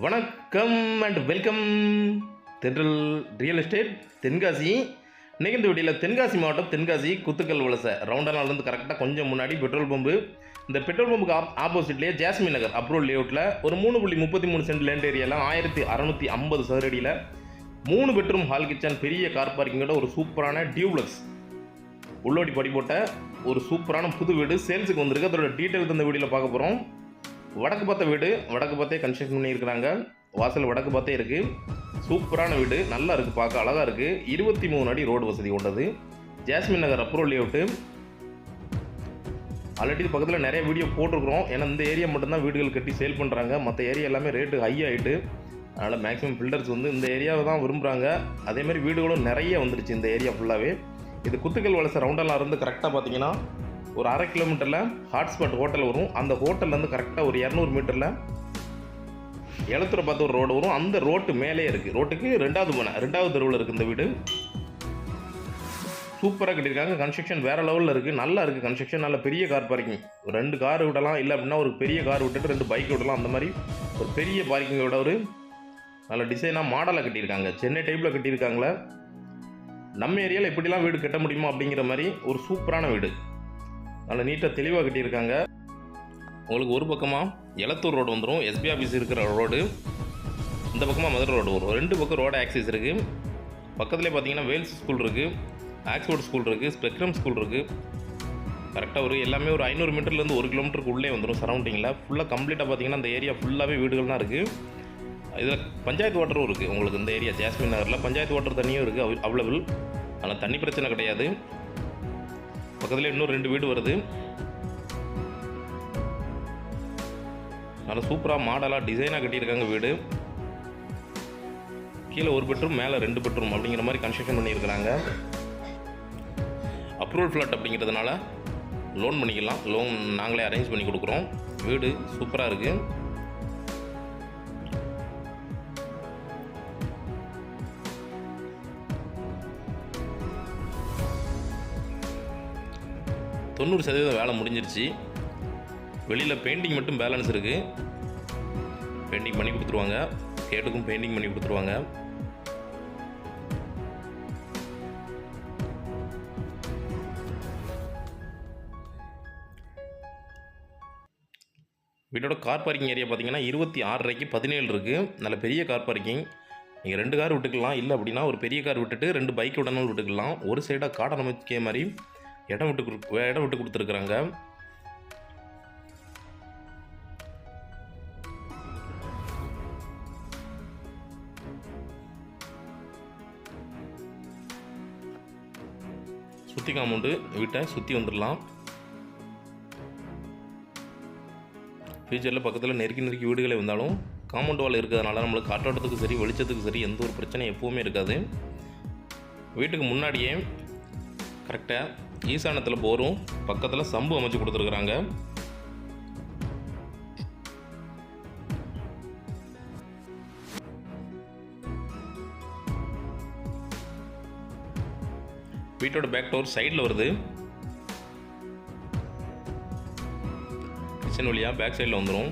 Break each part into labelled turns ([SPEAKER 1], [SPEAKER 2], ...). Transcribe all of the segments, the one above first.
[SPEAKER 1] வணக்கம் and welcome Thendral real estate Tenkasi. இன்னைக்கு இந்த வீடியோவில் தென்காசி மாவட்டம் தென்காசி குத்துக்கல் வலசை. ரவுண்டனாலேருந்து கரெக்டாக கொஞ்சம் முன்னாடி பெட்ரோல் பம்பு இந்த பெட்ரோல் பம்புக்கு ஆப் ஆப்போசிட்லேயே ஜாஸ்மின் நகர் அப்ரூவல் லேஅவுட்டில் ஒரு மூணு புள்ளி முப்பத்தி மூணு சென்ட் லேண்ட் ஏரியாவில் ஆயிரத்தி அறநூற்றி ஐம்பது சதுரடியில் மூணு பெட்ரூம் ஹால் கிச்சன் பெரிய கார் பார்க்கிங்கோட ஒரு சூப்பரான டியூப்ளக்ஸ் உள்ளோடி படி போட்ட ஒரு சூப்பரான புது வீடு. சேல்ஸுக்கு வந்திருக்கு. அதோட டீட்டெயில் இந்த வீடியோவில் பார்க்க போகிறோம் வடக்கு பார்த்த வீடு வடக்கு பார்த்தே கன்ஸ்ட்ரக்ஷன் பண்ணியிருக்கிறாங்க. வாசல் வடக்கு பார்த்தே இருக்குது சூப்பரான வீடு நல்லா இருக்குது பார்க்க அழகாக இருக்குது இருபத்தி மூணு அடி ரோடு வசதி கொண்டது. Jasmine Nagar approval layout already பக்கத்தில் நிறைய வீடியோ போட்டிருக்கிறோம். ஏன்னா இந்த ஏரியா மட்டும்தான் வீடுகள் கட்டி சேல் பண்ணுறாங்க மற்ற ஏரியா எல்லாமே ரேட்டு ஹை ஆகிட்டு அதனால் மேக்ஸிமம் பில்டர்ஸ் வந்து இந்த ஏரியாவை தான் விரும்புகிறாங்க அதேமாதிரி வீடுகளும் நிறைய வந்துருச்சு இந்த ஏரியா ஃபுல்லாகவே இது குத்துக்கல் வலசை ரவுண்டெல்லாம் இருந்து கரெக்டாக பார்த்தீங்கன்னா ஒரு அரை கிலோமீட்டரில் ஹாட்ஸ்பாட் ஹோட்டல் வரும். அந்த ஹோட்டல்லேருந்து கரெக்டாக ஒரு இரநூறு மீட்டரில் எழுத்துற பார்த்து ஒரு ரோடு வரும். அந்த ரோட்டு மேலே இருக்குது ரோட்டுக்கு ரெண்டாவது மனை ரெண்டாவது தெருவில் இருக்குது இந்த வீடு. சூப்பராக கட்டியிருக்காங்க. கன்ஸ்ட்ரக்ஷன் வேறு லெவலில் இருக்குது நல்லா இருக்குது கன்ஸ்ட்ரக்ஷன் நல்ல பெரிய கார் பார்க்கிங் ஒரு ரெண்டு கார் விடலாம். இல்லை அப்படின்னா ஒரு பெரிய கார் விட்டுட்டு ரெண்டு பைக் விடலாம். அந்த மாதிரி ஒரு பெரிய பார்க்கிங்கோட ஒரு நல்ல டிசைனாக மாடலாக கட்டியிருக்காங்க. சென்னை டைப்பில் கட்டியிருக்காங்களே. நம்ம ஏரியாவில் எப்படிலாம் வீடு கட்ட முடியுமா அப்படிங்கிற மாதிரி ஒரு சூப்பரான வீடு. அதில் நீட்டாக தெளிவாக கட்டியிருக்காங்க. உங்களுக்கு ஒரு பக்கமாக எலத்தூர் ரோடு வந்துடும் எஸ்பி ஆஃபீஸ் இருக்கிற ரோடு. இந்த பக்கமாக மதுரை ரோடு வரும். ரெண்டு பக்கம் ரோடு ஆக்சிஸ் இருக்குது பக்கத்துலேயே பார்த்தீங்கன்னா வேல்ஸ் ஸ்கூல் இருக்குது ஆக்ஸ்போர்ட் ஸ்கூல் இருக்குது ஸ்பெக்ட்ரம் ஸ்கூல் இருக்குது கரெக்டாக ஒரு எல்லாமே ஒரு ஐநூறு மீட்டர்லேருந்து ஒரு கிலோமீட்டருக்கு உள்ளே வந்துடும் சரௌண்டிங்கில் ஃபுல்லாக கம்ப்ளீட்டாக பார்த்தீங்கன்னா அந்த ஏரியா ஃபுல்லாகவே வீடுகள் தான் இருக்குது இதில் பஞ்சாயத்து வாட்டரும் இருக்குது உங்களுக்கு இந்த ஏரியா ஜாஸ்மின் நகரில் பஞ்சாயத்து வாட்டர் தண்ணியும் இருக்குது அவைலபிள் ஆனால் தண்ணி பிரச்சனை கிடையாது. பக்கத்தில் இன்னும் ரெண்டு வீடு வருது. நல்லா சூப்பராக மாடலாக டிசைனாக கட்டியிருக்காங்க வீடு. கீழே ஒரு பெட்ரூம் மேலே ரெண்டு பெட்ரூம் அப்படிங்கிற மாதிரி கன்ஸ்ட்ரக்ஷன் பண்ணியிருக்கிறாங்க. அப்ரூவல் ஃப்ளாட் அப்படிங்கிறதுனால லோன் பண்ணிக்கலாம். லோன் நாங்களே அரேஞ்ச் பண்ணி கொடுக்குறோம். வீடு சூப்பராக இருக்குது தொண்ணூறு சதவீதம் வேலை முடிஞ்சிருச்சு. வெளியில் பெயிண்டிங் மட்டும் பேலன்ஸ் இருக்குது பெயிண்டிங் பண்ணி கொடுத்துருவாங்க. கேட்டுக்கும் பெயிண்டிங் பண்ணி கொடுத்துருவாங்க. வீட்டோட கார் பார்க்கிங் ஏரியா பார்த்தீங்கன்னா இருபத்தி ஆறரைக்கு பதினேழு இருக்குது நல்ல பெரிய கார் பார்க்கிங் நீங்கள் ரெண்டு கார் விட்டுக்கலாம். இல்லை அப்படின்னா ஒரு பெரிய கார் விட்டுட்டு ரெண்டு பைக் விடணும் விட்டுக்கலாம். ஒரு சைடாக காட்டை நமக்கே மாதிரி இடம் விட்டு கொடு இடம் விட்டு கொடுத்துருக்குறாங்க. சுற்றி காம்பவுண்டு வீட்டை சுற்றி வந்துடலாம். ஃபியூச்சரில் பக்கத்தில் நெருக்கி நெருக்கி வீடுகளே வந்தாலும் காம்பவுண்ட் வால் இருக்கிறதுனால நம்மளுக்கு காற்றோட்டத்துக்கு சரி வெளிச்சத்துக்கு சரி எந்த ஒரு பிரச்சனையும் எப்போவுமே இருக்காது. வீட்டுக்கு முன்னாடியே கரெக்டாக ஈசானத்தில் போரும். பக்கத்தில் சம்பு அமைச்சு கொடுத்துருக்குறாங்க. வீட்டோட பேக் டோர் சைடில் வருது. கிச்சன் வழியாக பேக் சைடில் வந்துடும்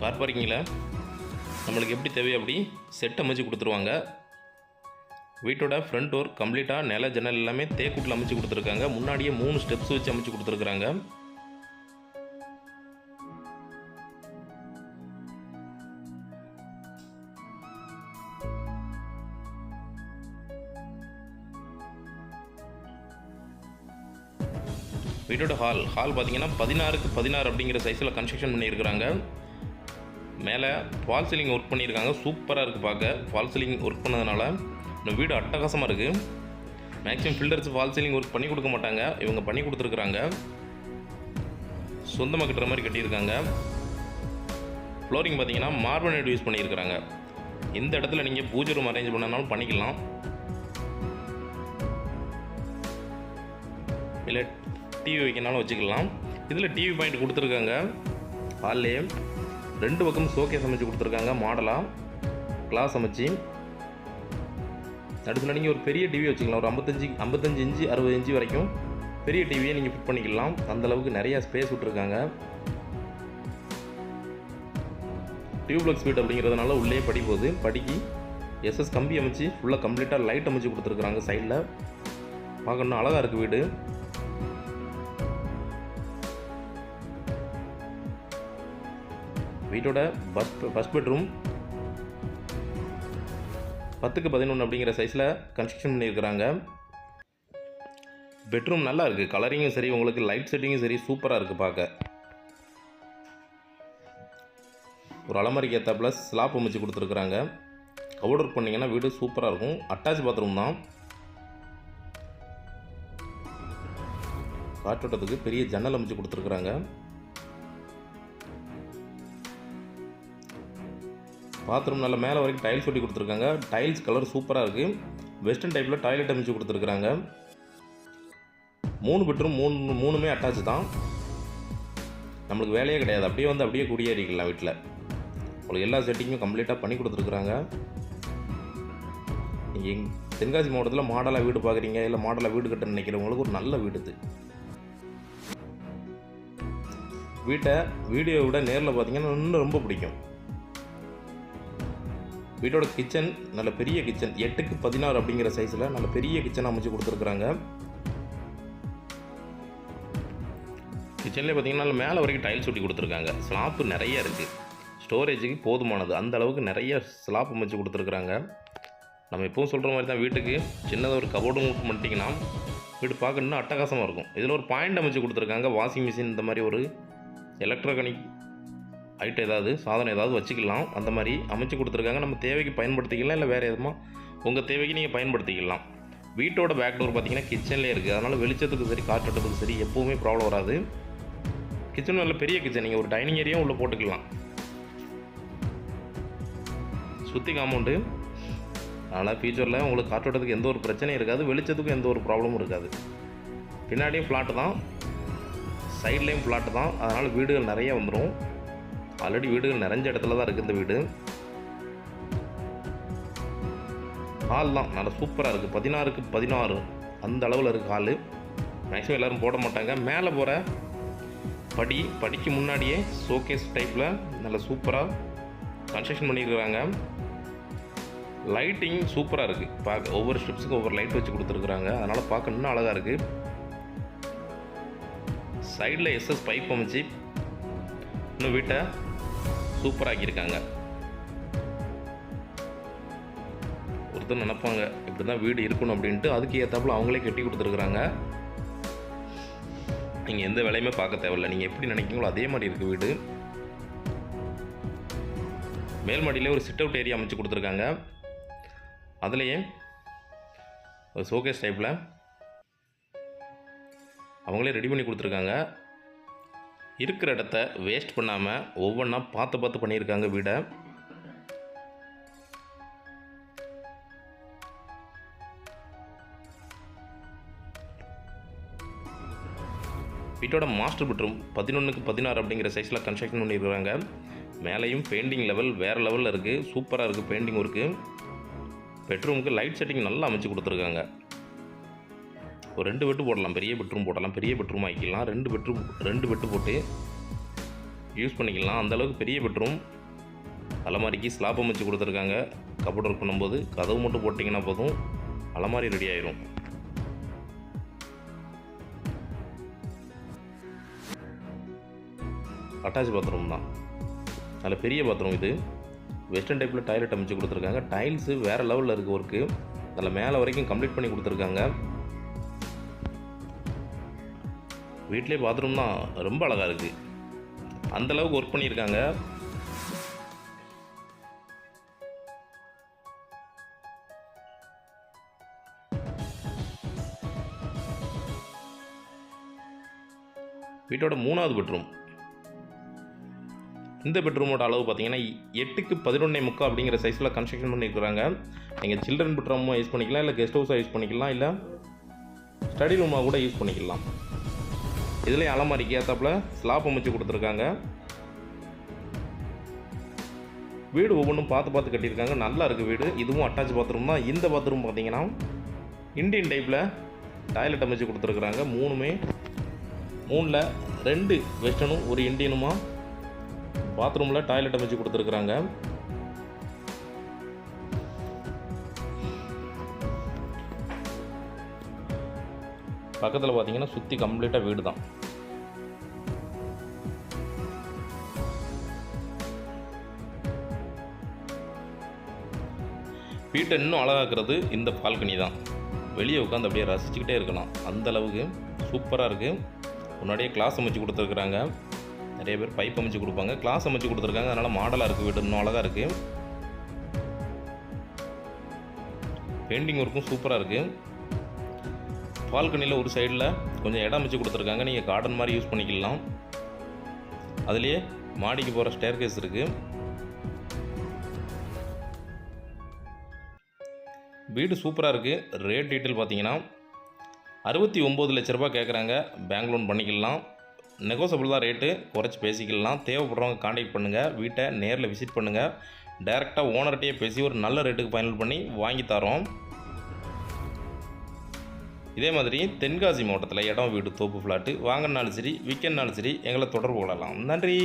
[SPEAKER 1] கார் பார்க்கிங்கில் நம்மளுக்கு எப்படி தேவையோ அப்படி செட் அமைச்சு கொடுத்துருவாங்க. வீட்டோட ஃப்ரண்ட் டோர் கம்ப்ளீட்டாக நில ஜன்னல் எல்லாமே தேக்கூட்டில் அமைச்சு கொடுத்துருக்காங்க. முன்னாடியே மூணு ஸ்டெப்ஸ் வச்சு அமைச்சு கொடுத்துருக்குறாங்க. வீட்டோட ஹால் ஹால் பார்த்தீங்கன்னா பதினாறுக்கு பதினாறு அப்படிங்கிற சைஸில் கன்ஸ்ட்ரக்ஷன் பண்ணியிருக்கிறாங்க. மேலே ஃபால் சீலிங் ஒர்க் பண்ணியிருக்காங்க. சூப்பராக இருக்குது பார்க்க ஃபால் சீலிங் ஒர்க் பண்ணதுனால இந்த வீடு அட்டகாசமாக இருக்குது maximum filters false ceiling work பண்ணி கொடுக்க மாட்டாங்க. இவங்க பண்ணி கொடுத்துருக்குறாங்க. சொந்தமாக கட்டுற மாதிரி கட்டியிருக்காங்க. ஃப்ளோரிங் பார்த்தீங்கன்னா மார்பனேட் யூஸ் பண்ணியிருக்கிறாங்க. இந்த இடத்துல நீங்கள் பூஜை ரூம் அரேஞ்ச் பண்ணனாலும் பண்ணிக்கலாம். இல்லை டிவி வைக்கனாலும் வச்சுக்கலாம். இதில் டிவி பாயிண்ட் கொடுத்துருக்காங்க. ஹால்லேயே ரெண்டு பக்கம் ஷோகேஸ் அமைச்சு கொடுத்துருக்காங்க. மாடலாக கிளாஸ் அமைச்சு. நடுத்துல நீங்கள் ஒரு பெரிய டிவி வச்சுக்கலாம். ஒரு ஐம்பத்தஞ்சு ஐம்பத்தஞ்சு இன்ச்சு அறுபது இன்ச்சு வரைக்கும் பெரிய டிவியை நீங்கள் ஃபிட் பண்ணிக்கலாம். அந்த அளவுக்கு ஸ்பேஸ் விட்ருக்காங்க டியூப்ளக்ஸ் வீடு அப்படிங்கிறதுனால உள்ளே படி போகுது படிக்கு எஸ்எஸ் கம்பி அமைச்சு ஃபுல்லாக கம்ப்ளீட்டாக லைட் அமைச்சு கொடுத்துருக்குறாங்க சைடில் பார்க்கணும் அழகாக இருக்குது வீடு. வீட்டோட ஃபஸ்ட் ஃபஸ்ட் பெட்ரூம் பத்துக்கு பதினொன்று அப்படிங்கிற சைஸில் கன்ஸ்ட்ரக்ஷன் பண்ணியிருக்கிறாங்க. பெட்ரூம் நல்லா இருக்குது கலரிங்கும் சரி உங்களுக்கு லைட் செட்டிங்கும் சரி சூப்பராக இருக்குது பார்க்க. ஒரு அலமாரிக்கு ஏற்றாப்புல ஸ்லாப் அமைச்சு கொடுத்துருக்குறாங்க. கவுட் ஒர்க் பண்ணிங்கன்னா வீடு சூப்பராக இருக்கும். அட்டாச் பாத்ரூம் தான். காற்றோட்டத்துக்கு பெரிய ஜன்னல் அமைச்சு கொடுத்துருக்குறாங்க. பாத்ரூம் நல்லா மேலே வரைக்கும் டைல்ஸ் ஒட்டி கொடுத்துருக்காங்க. டைல்ஸ் கலர் சூப்பராக இருக்குது வெஸ்டர்ன் டைப்பில் டாய்லெட் அமைச்சு கொடுத்துருக்குறாங்க மூணு பெட்ரூம் மூணு மூணுமே அட்டாச் தான். நம்மளுக்கு வேலையே கிடையாது. அப்படியே வந்து அப்படியே குடியேறிக்கலாம் வீட்டில் உங்களுக்கு எல்லா செட்டிங்கும் கம்ப்ளீட்டாக பண்ணி கொடுத்துருக்குறாங்க. நீங்கள் எங் தென்காசி மாவட்டத்தில் மாடலாக வீடு பார்க்குறீங்க இல்லை மாடலாக வீடு கட்ட நினைக்கிறவங்களுக்கு ஒரு நல்ல வீடு இது. வீட்டை வீடியோ விட நேரில் பார்த்தீங்கன்னா இன்னும் ரொம்ப பிடிக்கும். வீட்டோட கிச்சன் நல்ல பெரிய கிச்சன் எட்டுக்கு பதினாறு அப்படிங்கிற சைஸில் நல்ல பெரிய கிச்சன் அமைச்சு கொடுத்துருக்குறாங்க. கிச்சன்லேயே பார்த்தீங்கன்னா மேலே வரைக்கும் டைல்ஸ் ஒட்டி கொடுத்துருக்காங்க. ஸ்லாப்பு நிறைய இருக்குது ஸ்டோரேஜுக்கு போதுமானது. அந்த அளவுக்கு நிறைய ஸ்லாப் அமைச்சு கொடுத்துருக்குறாங்க. நம்ம எப்பவும் சொல்கிற மாதிரி தான் வீட்டுக்கு சின்னதாக ஒரு கபோர்டும் பண்ணிட்டீங்கன்னா வீடு பார்க்க இன்னும் அட்டகாசமாக இருக்கும். இதில் ஒரு பாயிண்ட் அமைச்சு கொடுத்துருக்காங்க. வாஷிங் மிஷின் இந்த மாதிரி ஒரு எலக்ட்ரானிக் ஐட்டம் ஏதாவது சாதனம் ஏதாவது வச்சுக்கலாம். அந்த மாதிரி அமைச்சு கொடுத்துருக்காங்க. நம்ம தேவைக்கு பயன்படுத்திக்கலாம். இல்லை வேறு எதுமா உங்கள் தேவைக்கு நீங்கள் பயன்படுத்திக்கலாம். வீட்டோட பேக் டோர் பார்த்தீங்கன்னா கிச்சன்லேயே இருக்குது அதனால் வெளிச்சத்துக்கு சரி காற்றோட்டத்துக்கு சரி எப்போவுமே ப்ராப்ளம் வராது. கிச்சன் நல்ல பெரிய கிச்சன் நீங்கள் ஒரு டைனிங் ஏரியாவும் உள்ளே போட்டுக்கலாம். சுற்றி காம்பவுண்டு அதனால் ஃபியூச்சரில் உங்களுக்கு காற்றோட்டத்துக்கு எந்த ஒரு பிரச்சனையும் இருக்காது. வெளிச்சத்துக்கும் எந்த ஒரு ப்ராப்ளமும் இருக்காது. பின்னாடியும் ஃப்ளாட்டு தான். சைட்லேயும் ஃப்ளாட்டு தான். அதனால் வீடுகள் நிறைய வந்துடும் ஆல்ரெடி வீடுகள் நிறைஞ்ச இடத்துல தான் இருக்குது இந்த வீடு. ஹால்லாம் நல்லா சூப்பராக இருக்குது பதினாறுக்கு பதினாறு. அந்த அளவில் இருக்குது ஹாலு மேக்ஸிமம் எல்லோரும் போட மாட்டாங்க. மேலே போகிற படி படிக்கு முன்னாடியே ஷோகேஸ் டைப்பில் நல்லா சூப்பராக கன்ஸ்ட்ரக்ஷன் பண்ணியிருக்கிறாங்க லைட்டிங் சூப்பராக இருக்குது பார்க்க ஒவ்வொரு ஸ்டெப்ஸுக்கும் ஒவ்வொரு லைட் வச்சு கொடுத்துருக்குறாங்க. அதனால் பார்க்க இன்னும் அழகாக இருக்குது சைடில் எஸ்எஸ் பைப் அமைச்சு இன்னும் வீட்டை சூப்பராக்கியிருக்காங்க ஒருத்தர் நினைப்பாங்க இப்படி தான் வீடு இருக்கணும் அப்படின்ட்டு அதுக்கு ஏற்றாப்புல அவங்களே கட்டி கொடுத்துருக்குறாங்க. நீங்கள் எந்த வேலையுமே பார்க்க தேவையில்லை. நீங்கள் எப்படி நினைக்கிறீங்களோ அதே மாதிரி இருக்குது வீடு. மேல்மாடியிலே ஒரு சிட் அவுட் ஏரியா அமைச்சு கொடுத்துருக்காங்க. அதுலேயே ஒரு ஷோகேஸ் டைப்பில் அவங்களே ரெடி பண்ணி கொடுத்துருக்காங்க. இருக்கிற இடத்த வேஸ்ட் பண்ணாமல் ஒவ்வொன்றா பார்த்து பார்த்து பண்ணியிருக்காங்க வீடை. வீட்டோட மாஸ்டர் பெட்ரூம் பதினொன்றுக்கு பதினாறு அப்படிங்கிற சைஸில் கன்ஸ்ட்ரக்ஷன் பண்ணியிருக்காங்க. மேலேயும் பெயிண்டிங் லெவல் வேறு லெவலில் இருக்குது சூப்பராக இருக்குது பெயிண்டிங் ஒர்க்கு பெட்ரூமுக்கு லைட் செட்டிங் நல்லா அமைச்சு கொடுத்துருக்காங்க. ஒரு ரெண்டு பெட்டு போடலாம். பெரிய பெட்ரூம் போடலாம். பெரிய பெட்ரூம் ஆக்கிக்கலாம் ரெண்டு பெட்ரூம் ரெண்டு பெட்டு போட்டு யூஸ் பண்ணிக்கலாம். அந்தளவுக்கு பெரிய பெட்ரூம் அலமாரிக்கு ஸ்லாப் அமைச்சு கொடுத்துருக்காங்க. கபோர்ட் ஒர்க் பண்ணும்போது கதவு மட்டும் போட்டிங்கன்னா போதும். அலமாரி ரெடி ஆயிரும். அட்டாச் பாத்ரூம் தான். நல்ல பெரிய பாத்ரூம் இது. வெஸ்டர்ன் டைப்பில் டாய்லெட் அமைச்சு கொடுத்துருக்காங்க. டைல்ஸு வேறு லெவலில் இருக்குது ஒர்க்கு நல்ல மேலே வரைக்கும் கம்ப்ளீட் பண்ணி கொடுத்துருக்காங்க. வீட்லேயே பாத்ரூம் தான் ரொம்ப அழகாக இருக்குது அந்தளவுக்கு ஒர்க் பண்ணியிருக்காங்க. வீட்டோட மூணாவது பெட்ரூம் இந்த பெட்ரூமோட அளவு பார்த்தீங்கன்னா எட்டுக்கு பதினொன்னே முக்கா அப்படிங்கிற சைஸில் கன்ஸ்ட்ரக்ஷன் பண்ணியிருக்கிறாங்க நீங்கள் சில்ட்ரன் பெட்ரூமும் யூஸ் பண்ணிக்கலாம் இல்லை கெஸ்ட் ஹவுஸாக யூஸ் பண்ணிக்கலாம் இல்லை ஸ்டடி ரூமாக கூட யூஸ் பண்ணிக்கலாம். இதுலேயும் அலமாரிக்கு ஏற்றாப்புல ஸ்லாப் அமைச்சு கொடுத்துருக்காங்க. வீடு ஒவ்வொன்றும் பார்த்து பார்த்து கட்டியிருக்காங்க. நல்லா இருக்குது வீடு. இதுவும் அட்டாச் பாத்ரூம் தான். இந்த பாத்ரூம் பார்த்தீங்கன்னா இண்டியன் டைப்பில் டாய்லெட் அமைச்சு கொடுத்துருக்குறாங்க. மூணுமே மூணில் ரெண்டு வெஸ்டர்னும் ஒரு இண்டியனுமா பாத்ரூமில் டாய்லெட் அமைச்சு கொடுத்துருக்குறாங்க. பக்கத்தில் பார்த்தீங்கன்னா சுற்றி கம்ப்ளீட்டாக வீடு தான் வீட்டை இன்னும் அழகாக்குறது இந்த பால்கனி தான். வெளியே உட்காந்து அப்படியே ரசிச்சுக்கிட்டே இருக்கலாம். அந்த அளவுக்கு சூப்பராக இருக்குது முன்னாடியே கிளாஸ் அமைச்சு கொடுத்துருக்குறாங்க. நிறைய பேர் பைப் அமைச்சு கொடுப்பாங்க. கிளாஸ் அமைச்சு கொடுத்துருக்காங்க. அதனால் மாடலாக இருக்குது வீடு. இன்னும் அழகாக இருக்குது பெயிண்டிங் ஒர்க்கும் சூப்பராக இருக்குது பால்கனியில் ஒரு சைடில் கொஞ்சம் இடம் அமைச்சு கொடுத்துருக்காங்க. நீங்கள் கார்டன் மாதிரி யூஸ் பண்ணிக்கலாம். அதுலேயே மாடிக்கு போகிற ஸ்டேர் கேஸ் இருக்குது வீடு சூப்பராக இருக்குது ரேட் டீட்டெயில் பார்த்தீங்கன்னா அறுபத்தி ஒம்பது லட்ச ரூபா கேட்குறாங்க பேங்க் லோன் பண்ணிக்கலாம். நெகோசபிள் தான் ரேட்டு. குறைச்சி பேசிக்கலாம். தேவைப்படுறவங்க காண்டாக்ட் பண்ணுங்கள் வீட்டை நேரில் விசிட் பண்ணுங்கள் டைரெக்டாக ஓனர்கிட்டயே பேசி ஒரு நல்ல ரேட்டுக்கு ஃபைனல் பண்ணி வாங்கி தரோம். இதே மாதிரி தென்காசி மாவட்டத்தில் இடம் வீடு தோப்பு ஃப்ளாட்டு வாங்கினாலும் சரி விற்கனாலும் சரி எங்களை தொடர்பு கொள்ளலாம். நன்றி.